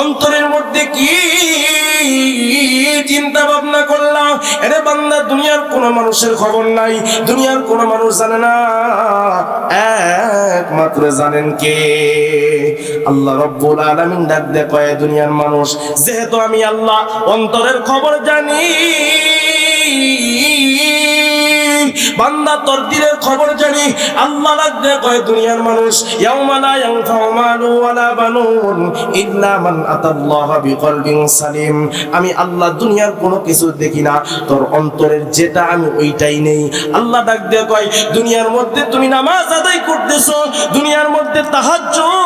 অন্তরের মধ্যে কি চিন্তা ভাবনা করলাম? এরে বান্দা, দুনিয়ার কোনো মানুষের খবর নাই, দুনিয়ার কোনো মানুষ জানে না। একমাত্র জানেন কে? আল্লাহ রব্বুল আলামিন ডাক দে কয়, দুনিয়ার মানুষ, যেহেতু আমি আল্লাহ অন্তরের খবর জানি বান্দা তোর খবর জানি। আল্লাহ কয় দুনিয়ার মানুষ, ইয়াউমা লা ইয়ানফাউ মালু ওয়ালা বানুন ইল্লা মান আতাল্লাহ বিকলবিন সালিম। আমি আল্লাহ দুনিয়ার কোনো কিছু দেখি না, তোর অন্তরের যেটা আমি ওইটাই নেই। আল্লাহ ডাক দিয়ে কয়, দুনিয়ার মধ্যে তুমি নামাজ আদায় করতেছো, দুনিয়ার মধ্যে তাহাজ্জুদ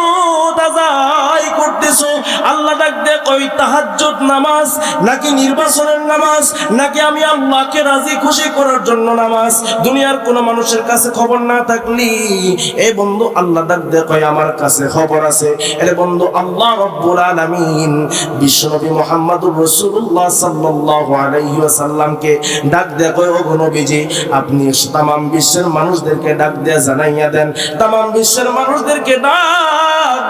আল্লাহ ডাক দিয়ে কয় তাহাজ্জুদ নামাজ, নাকি নির্বাচনের নামাজ, নাকি আমি আল্লাহকে রাজি খুশি করার জন্য নামাজ? দুনিয়ার কোনো মানুষের কাছে খবর না থাকলি এই বন্ধু, আল্লাহ ডাক কয়, আমার কাছে খবর আছে। এর বন্ধু, আল্লাহ রব্বুল আলামিন বিশ্বনবী মুহাম্মদুর রাসূলুল্লাহ সাল্লাল্লাহু আলাইহি ওয়াসাল্লামকে ডাক কয়, ওগো নবীজি, আপনি তামাম বিশ্বের মানুষদেরকে ডাক দিয়ে জানাইয়া দেন। তামাম বিশ্বের মানুষদেরকে ডাক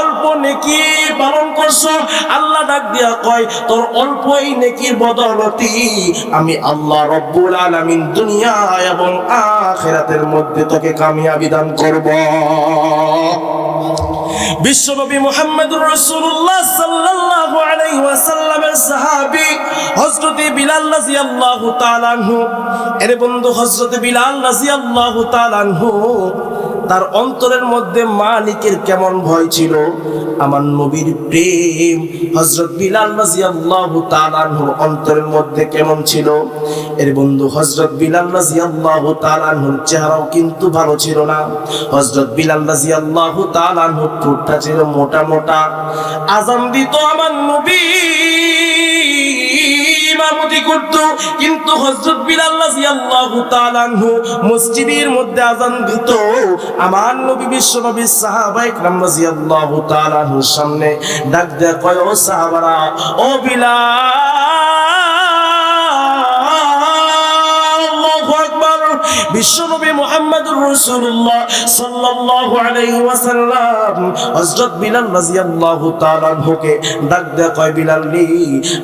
অল্প নেকি পালন করছ? আল্লাহ ডাক দিয়া কয়, তোর অল্পই নেকির বদলতি। আমি আল্লাহ রব্বুল আলামিন দুনিয়া এবং আখিরাতের মধ্যে তোকে কামিয়াবি দান করব। বিশ্বনবী মুহাম্মদুর রাসূলুল্লাহ সাল্লাল্লাহু আলাইহি ওয়াসাল্লামের সাহাবী হযরত বিলাল রাদিয়াল্লাহু তাআলা আনহু। এর বন্ধু, হযরত বিলাল রাদিয়াল্লাহু তাআলা আনহু তার অন্তরের মধ্যে মালিকের কেমন ভয় ছিল? আমার নবীর প্রেম হজরত বিলাল রাদিয়াল্লাহু তাআলা আনহুর অন্তরের মধ্যে কেমন ছিল? এর বন্ধু হজরত বিলাল রাদিয়াল্লাহু তাআলা আনহুর চেহারাও কিন্তু ভালো ছিল না। হজরত বিলাল রাদিয়াল্লাহু তাআলা আনহুর ঠোঁটটা ছিল মোটা মোটা আজান দিত আমার নবী। ইমামতি করত। কিন্তু হযরত বিলাল রাদিয়াল্লাহু তাআলা আনহু মসজিদের মধ্যে আজান দিত। আমার নবী বিশ্বনবী সাহাবা ইকরাম রাদিয়াল্লাহু তাআলা আনহুর সামনে ডাক দেয় কয়, ও সাহাবারা, ও বিলাল, আল্লাহু আকবার। বিশ্ব রাসূলুল্লাহ সাল্লাল্লাহু আলাইহি ওয়াসাল্লাম হযরত বিলাল রাদিয়াল্লাহু তাআলা ডাক দেয়া কয়, বিলাল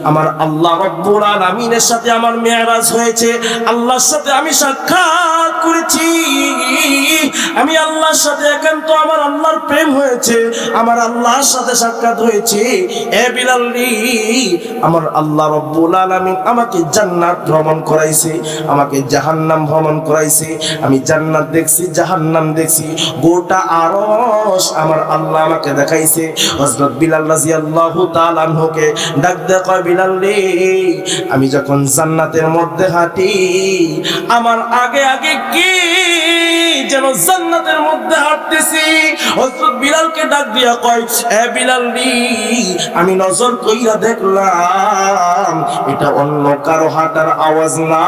আমার আল্লাহ রাব্বুল আলামিনের সাথে আমার মেরাজ হয়েছে। আল্লাহর সাথে আমি সাক্ষাৎ করেছি। আমি আল্লাহর সাথে একান্ত, আমার আল্লাহর প্রেম হয়েছে, আমার আল্লাহর সাথে সাক্ষাৎ হয়েছে। এ বিলাল আমার আল্লাহ রাব্বুল আলামিন আমাকে জান্নাত ভ্রমণ করাইছে, আমাকে জাহান্নাম ভ্রমণ করাইছে। আমি জান্নাত দেখছি, জাহান্নাম দেখছি। গোটা আরশ আমার আল্লাহ আমাকে দেখাইছে। হযরত বিলাল রাদিয়াল্লাহু তাআলা আনহুকে ডাক দে, কয় বিলাল রে আমি যখন জান্নাতের মধ্যে হাঁটি, আমার আগে আগে কি যেন জান্নাতের মধ্যে হাঁটতেছি। হযরত বিলালকে ডাক দিয়া কয়, এ বিলাল নি আমি নজর কইরা দেখলাম, এটা অন্য কারও হাঁটার আওয়াজ না।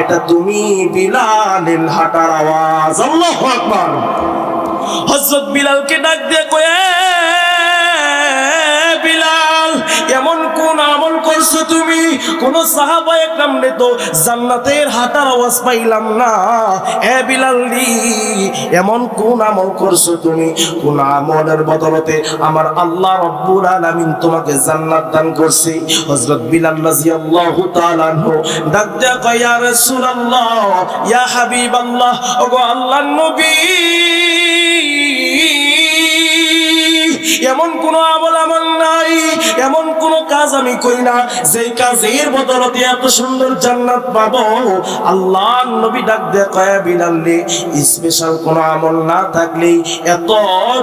এটা তুমি বিলালের হাঁটার আওয়াজ। আল্লাহু আকবার। হযরত বিলালকে ডাক দিয়া কয় করছ তুমি? কোন সাহাবা একরাম রে তো জান্নাতের হাঁটার আওয়াজ পাইলাম না। এ বিলাল রি এমন কোন আমল করছ তুমি? কোন আমলের বদলতে আমার আল্লাহ রব্বুল আলামিন তোমাকে জান্নাত দান করছে। হযরত বিলাল রাদিয়াল্লাহু তাআলা আনহু ডাক কয়, ইয়া রাসূলুল্লাহ, ইয়া হাবিবাল্লাহ, ওগো আল্লাহর নবী, এমন কোন আমল আমার নাই। এমন কোন কাজ আমি করি না। যেই কাজের বদলতে এত সুন্দর জান্নাত পাবো। আল্লাহ নবী ডাক দেয় বিলাল্লে স্পেশাল কোন আমল না থাকলে এত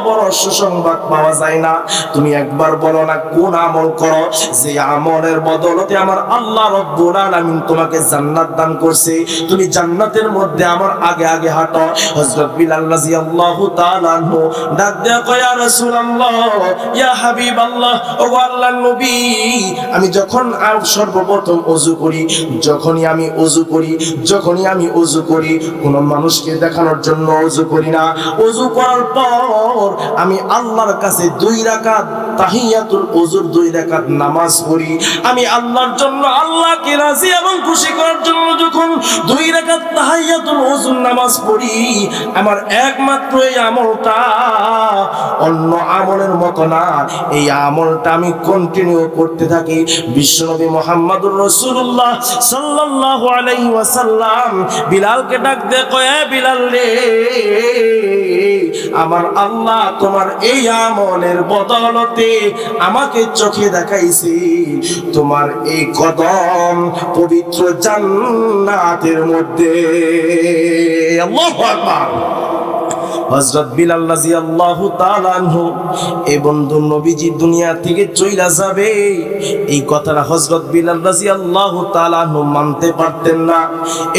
বড় সুসংবাদ পাওয়া যায় না। তুমি একবার বলো না কোন আমল করো। যে আমলের বদলতে আমার আল্লাহ রব্বুল আলামিন তোমাকে জান্নাত দান করছে। তুমি জান্নাতের মধ্যে আমার আগে আগে হাঁটো। হযরত বিলাল রাদিয়াল্লাহু তাআলা ডাক দেয়া, কয়া রাসূলুল্লাহ, ইয়া হাবিবাল্লাহ ও আল্লাহ আল্লাহ নবী, আমি যখন সর্বপ্রথম অজু করি, যখনই আমি অজু করি, যখনই আমি অজু করি, কোনো মানুষকে দেখানোর জন্য অজু করি না। অজু করার পর আমি আল্লাহর কাছে দুই রাকাত তাহিয়াতুল অজুর দুই রাকাত নামাজ পড়ি। আমি আল্লাহর জন্য, আল্লাহকে রাজি এবং খুশি করার জন্য যখন দুই রাকাত তাহিয়াতুল অজুর নামাজ পড়ি, আমার একমাত্র এই আমলটা অন্য আমলের মতো না। এই আমলটা আমি কন্টিনিউ করতে থাকি। বিশ্বনবী মোহাম্মদুর রসুল্লাহ সাল্লাল্লাহু আলাইহি ওয়াসাল্লাম বিলালকে ডাক দে বিলাল রে, আমার আল্লাহ তোমার এই আমলের বদলতে আমাকে চোখে দেখাইছে। তোমার এই কদম পবিত্র জান্নাতের মধ্যে। আল্লাহু আকবার। হযরত বিলাল রাদিয়াল্লাহু তাআলা আনহু এই বন্ধু নবীজি দুনিয়া থেকে চইলা যাবে। এই কথাটা হযরত বিলাল রাদিয়াল্লাহু তাআলা আনহু মানতে পারতেন না।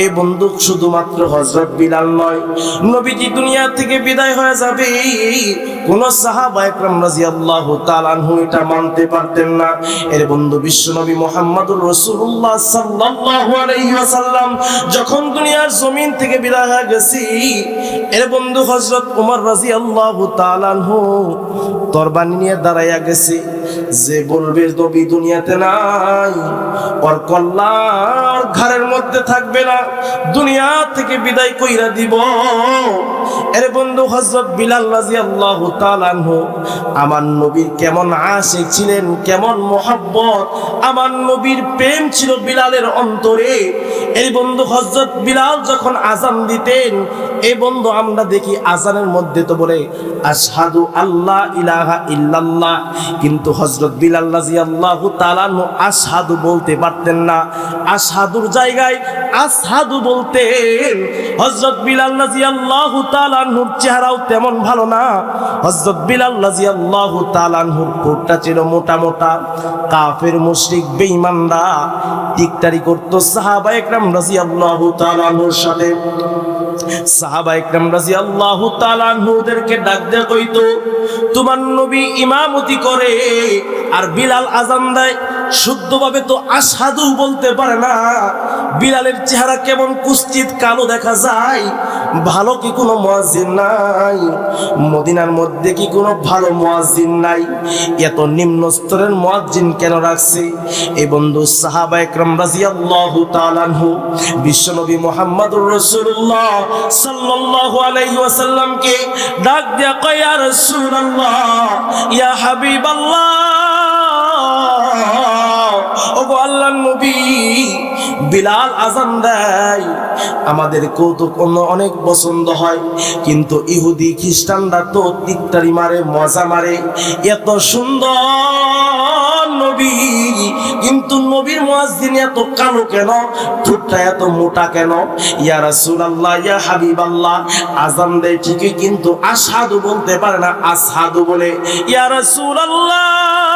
এই বন্ধু, শুধুমাত্র হযরত বিলাল নয়, নবীজি দুনিয়া থেকে বিদায় হয়ে যাবে। কোন সাহাবা একরাম রাদিয়াল্লাহু তাআলা আনহু এটা মানতে পারতেন না। এর বন্ধু বিশ্বনবী মুহাম্মদুর রাসূলুল্লাহ সাল্লাল্লাহু আলাইহি ওয়াসাল্লাম যখন দুনিয়ার জমিন থেকে বিদায় হয়ে গেছি, এর বন্ধু হযরত উমর রাজি আল্লাহ আনহু তরবানি নিয়ে দাঁড়াইয়া গেছে। যে বলবে নবী দুনিয়াতে নাই, ওর কল্যাণ ঘরের মধ্যে থাকবে না। দুনিয়া থেকে বিদায় কইরা দিব। এর বন্ধু, হযরত বিলাল তাআলা আনহু, আমার নবীর কেমন আশিক ছিলেন, কেমন মোহাব্বত? আমার নবীর প্রেম ছিল বিলালের অন্তরে। এই বন্ধু, হযরত বিলাল যখন আজান দিতেন এই বন্ধু, আমরা দেখি আজানের মধ্যে তো বলে, আশহাদু আল্লাহ ইলাহা ইল্লাল্লাহ। কিন্তু হযরত বিলাল রাদিয়াল্লাহু তাআলা আনহু আশহাদু বলতে পারতেন না। আশহাদুর জায়গায় আশহাদু বলতেন হযরত বিলাল রাদিয়াল্লাহু তাআলা আনহুর চেহারাও তেমন ভালো না। হযরত বিলাল রাদিয়াল্লাহু তাআলা আনহুর ঠোঁটটা ছিল মোটা মোটা। কাফের মুশরিক, বেঈমানরা টিকটারি করতো সাহাবা একরাম রাদিয়াল্লাহু তাআলা আনহুর সাথে। সাহাবা একরাম রাদিয়াল্লাহু তাআলা আনহুদেরকে ডাক দিয়ে কইতো তোমার নবী ইমামতি করে আর বিলাল আজান দেয়। শুদ্ধভাবে তো আসাদু বলতে পারে না। বিলালের চেহারা কেমন কুস্তিত কালো দেখা যায়। ভালো কি কোনো মুয়াজ্জিন নাই? মদিনার মধ্যে কি কোনো ভালো মুয়াজ্জিন নাই? এত নিম্ন স্তরের মুয়াজ্জিন কেন রাখছে? এই বন্ধু সাহাবা একরাম রাদিয়াল্লাহু তাআলা আনহু, বিশ্বনবী মুহাম্মদুর রাসূলুল্লাহ সাল্লাল্লাহু আলাইহি ওয়াসাল্লামকে ডাক দিয়া কয়, ইয়া রাসূলুল্লাহ, ইয়া হাবিবাল্লাহ ওগো নবী, বিলাল আজান দেয়। আমাদের কৌতুক অন্য অনেক পছন্দ হয়, কিন্তু ইহুদি খ্রিস্টানরা তো টিকটারি মারে, মজা মারে। এত সুন্দর নবী, কিন্তু নবীর মুয়াজ্জিন এত কালো কেন? ঠোঁটটা এত মোটা কেন? ইয়া রাসূলুল্লাহ, ইয়া হাবিবাল্লাহ আজান দেয় ঠিকই, কিন্তু আসাদু বলতে পারে না আসাদু বলে। ইয়া রাসূলুল্লাহ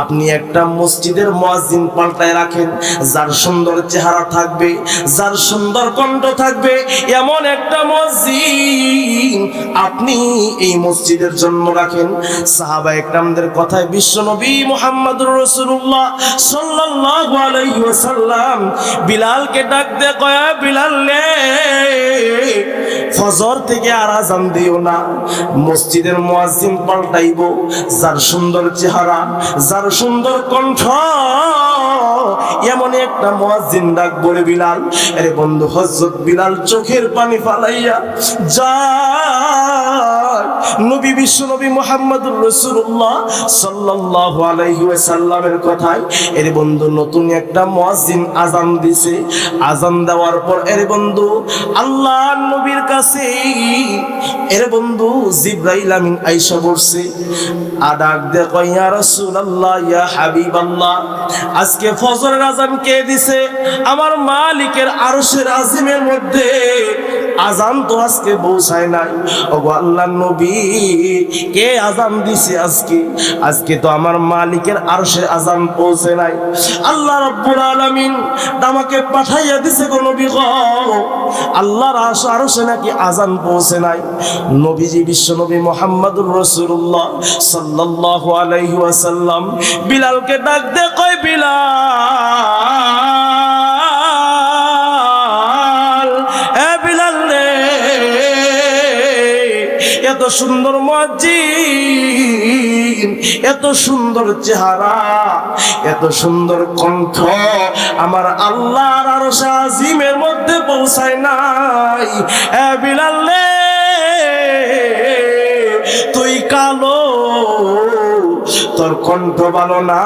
আপনি একটা মসজিদের মুয়াজ্জিন পাল্টায় রাখেন, যার সুন্দর চেহারা থাকবে, যার সুন্দর কণ্ঠ থাকবে, এমন একটা মসজিদ আপনি এই মসজিদের জন্য রাখেন। সাহাবা একরামদের কথায় বিশ্ব নবী মুহাম্মদুর রাসূলুল্লাহ সাল্লাল্লাহু আলাইহি ওয়াসাল্লাম, বিলালকে ডাক দে কয়, বিলাল রে ফজর থেকে আর আজান দিও না। মসজিদের মুয়াজ্জিন পাল্টাইবো। যার সুন্দর চেহারা, যার সুন্দর কণ্ঠ এমন একটা মুয়াজ্জিন ডাক বলে বিলাল। আরে বন্ধু হযরত বিলাল চোখের পানি ফালাইয়া যায় নবী বিশ্ব নবী মুহাম্মদুর রাসূলুল্লাহ সাল্লাল্লাহু আলাইহি ওয়াসাল্লামের কথায়, এর বন্ধু, নতুন একটা মুয়াজ্জিন আজান দিছে। আজান দেওয়ার পর, এর বন্ধু আল্লাহ নবীর কাছে, এর বন্ধু, জিব্রাইল আমিন আইসা বলছে আদাক দেখো, ইয়া রাসূলুল্লাহ, ইয়া আজকে ফজরের আজান কে দিছে? আমার মালিকের আরশের আজিমের মধ্যে আজান তো আজকে পৌঁছায় নাই। ওগো আল্লাহ নবী, কে আজান দিছে আজকে? আজকে তো আমার মালিকের আরশে আজান পৌঁছে নাই। আল্লাহ রাব্বুল আলামিন আমাকে পাঠাইয়া দিছে গো নবী গো। আল্লাহর আরশ আরশে নাকি আজান পৌঁছে নাই। নবীজি বিশ্ব নবী মোহাম্মদুর রাসূলুল্লাহ সাল্লাল্লাহু আলাইহি ওয়াসাল্লাম বিলালকে ডাক দে, কয় বিলাল। এত সুন্দর মসজিদ, এত সুন্দর চেহারা, এত সুন্দর কণ্ঠ আমার আল্লাহর আর আজিমের মধ্যে পৌঁছায় নাই। বিলাল তুই কালো, তোর কণ্ঠ ভালো না,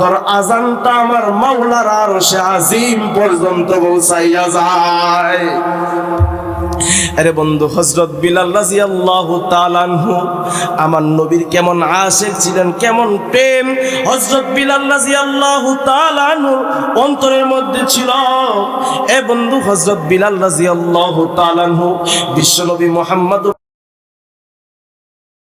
তোর আজানটা আমার মাওলার আর সে আজিম পর্যন্ত পৌঁছাইয়া যায়। আরে বন্ধু হজরত বিলাল রাজি আল্লাহ তালানহু আমার নবীর কেমন আশেক ছিলেন, কেমন প্রেম। হজরত বিলাল রাজি আল্লাহ তালানহু অন্তরের মধ্যে ছিল। এ বন্ধু হজরত বিলাল রাজি আল্লাহ তালানহু বিশ্বনবী মুহাম্মদ